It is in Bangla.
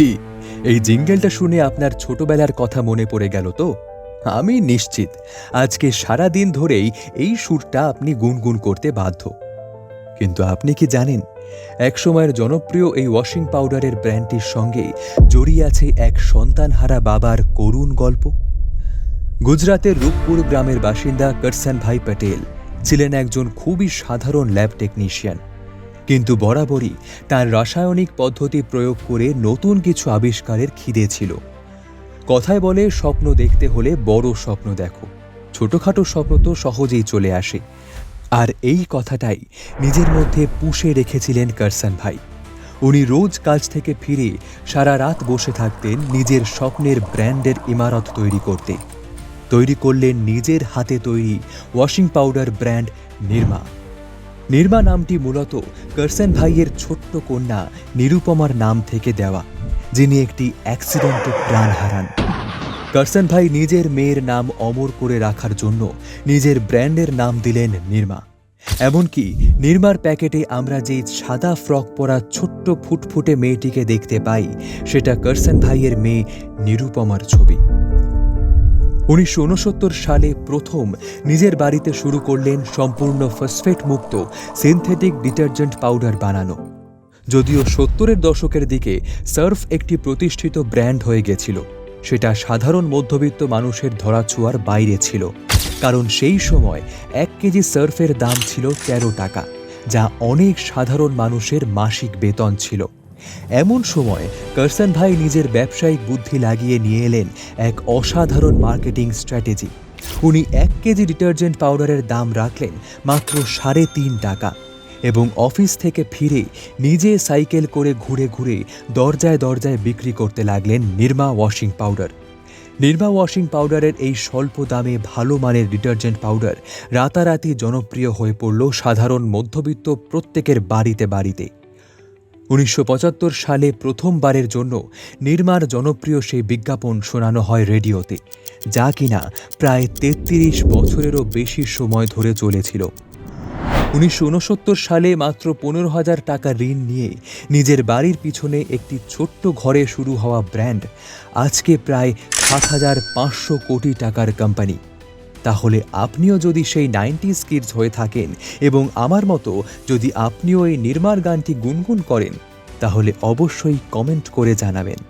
এই জিঙ্গেলটা শুনে আপনার ছোটবেলার কথা মনে পড়ে গেল তো? আমি নিশ্চিত, আজকে সারা দিন ধরেই এই সুরটা আপনি গুনগুন করতে বাধ্য। কিন্তু আপনি কি জানেন, একসময়ের জনপ্রিয় এই ওয়াশিং পাউডারের ব্র্যান্ডটির সঙ্গে জড়িয়ে আছে এক সন্তানহারা বাবার করুণ গল্প? গুজরাতের রূপপুর গ্রামের বাসিন্দা করসন ভাই প্যাটেল ছিলেন একজন খুবই সাধারণ ল্যাব টেকনিশিয়ান। কিন্তু বরাবরই তার রাসায়নিক পদ্ধতি প্রয়োগ করে নতুন কিছু আবিষ্কারের খিদে ছিল। কথায় বলে স্বপ্ন দেখতে হলে বড় স্বপ্ন দেখো। ছোটোখাটো স্বপ্ন তো সহজেই চলে আসে। আর এই কথাটাই নিজের মধ্যে পুষে রেখেছিলেন করসন ভাই। উনি রোজ কাজ থেকে ফিরে সারা রাত বসে থাকতেন নিজের স্বপ্নের ব্র্যান্ডের ইমারত তৈরি করতে। তৈরি করলেন নিজের হাতে তৈরি washing powder brand Nirma. Nirma নামটি মূলত করসেন ভাইয়ের ছোট্ট কন্যা নিরুপমার নাম থেকে দেওয়া, যিনি একটি অ্যাক্সিডেন্টে প্রাণ হারান। করসেন ভাই নিজের মেয়ের নাম অমর করে রাখার জন্য নিজের ব্র্যান্ডের নাম দিলেন নির্মা। এমনকি নির্মার প্যাকেটে আমরা যে সাদা ফ্রক পরা ছোট্ট ফুটফুটে মেয়েটিকে দেখতে পাই, সেটা করসেন ভাইয়ের মেয়ে নিরুপমার ছবি। উনিশশো উনসত্তর সালে প্রথম নিজের বাড়িতে শুরু করলেন সম্পূর্ণ ফসফেট মুক্ত সিনথেটিক ডিটারজেন্ট পাউডার বানানো। যদিও সত্তরের দশকের দিকে সার্ফ একটি প্রতিষ্ঠিত ব্র্যান্ড হয়ে গেছিল, সেটা সাধারণ মধ্যবিত্ত মানুষের ধরাছোঁয়ার বাইরে ছিল, কারণ সেই সময় এক কেজি সার্ফের দাম ছিল তেরো টাকা, যা অনেক সাধারণ মানুষের মাসিক বেতন ছিল। এমন সময় করসন ভাই নিজের ব্যবসায়িক বুদ্ধি লাগিয়ে নিয়ে এলেন এক অসাধারণ মার্কেটিং স্ট্র্যাটেজি। উনি এক কেজি ডিটারজেন্ট পাউডারের দাম রাখলেন মাত্র সাড়ে তিন টাকা এবং অফিস থেকে ফিরে নিজে সাইকেল করে ঘুরে ঘুরে দরজায় দরজায় বিক্রি করতে লাগলেন Nirma washing powder. Nirma washing পাউডারের এই স্বল্প দামে ভালো মানের ডিটারজেন্ট পাউডার রাতারাতি জনপ্রিয় হয়ে পড়ল সাধারণ মধ্যবিত্ত প্রত্যেকের বাড়িতে বাড়িতে। উনিশশো পঁচাত্তর সালে প্রথমবারের জন্য নির্মার জনপ্রিয় সেই বিজ্ঞাপন শোনানো হয় রেডিওতে, যা কিনা প্রায় তেত্রিশ বছরেরও বেশি সময় ধরে চলেছিল। উনিশশো উনসত্তর সালে মাত্র পনেরো হাজার টাকা ঋণ নিয়ে নিজের বাড়ির পিছনে একটি ছোট্ট ঘরে শুরু হওয়া ব্র্যান্ড আজকে প্রায় সাত হাজার পাঁচশো কোটি টাকার কোম্পানি। তাহলে আপনিও যদি সেই নাইনটিস কিডস হয়ে থাকেন এবং আমার মতো যদি আপনিও এই নির্মাণ গানটি গুনগুন করেন, তাহলে অবশ্যই কমেন্ট করে জানাবেন।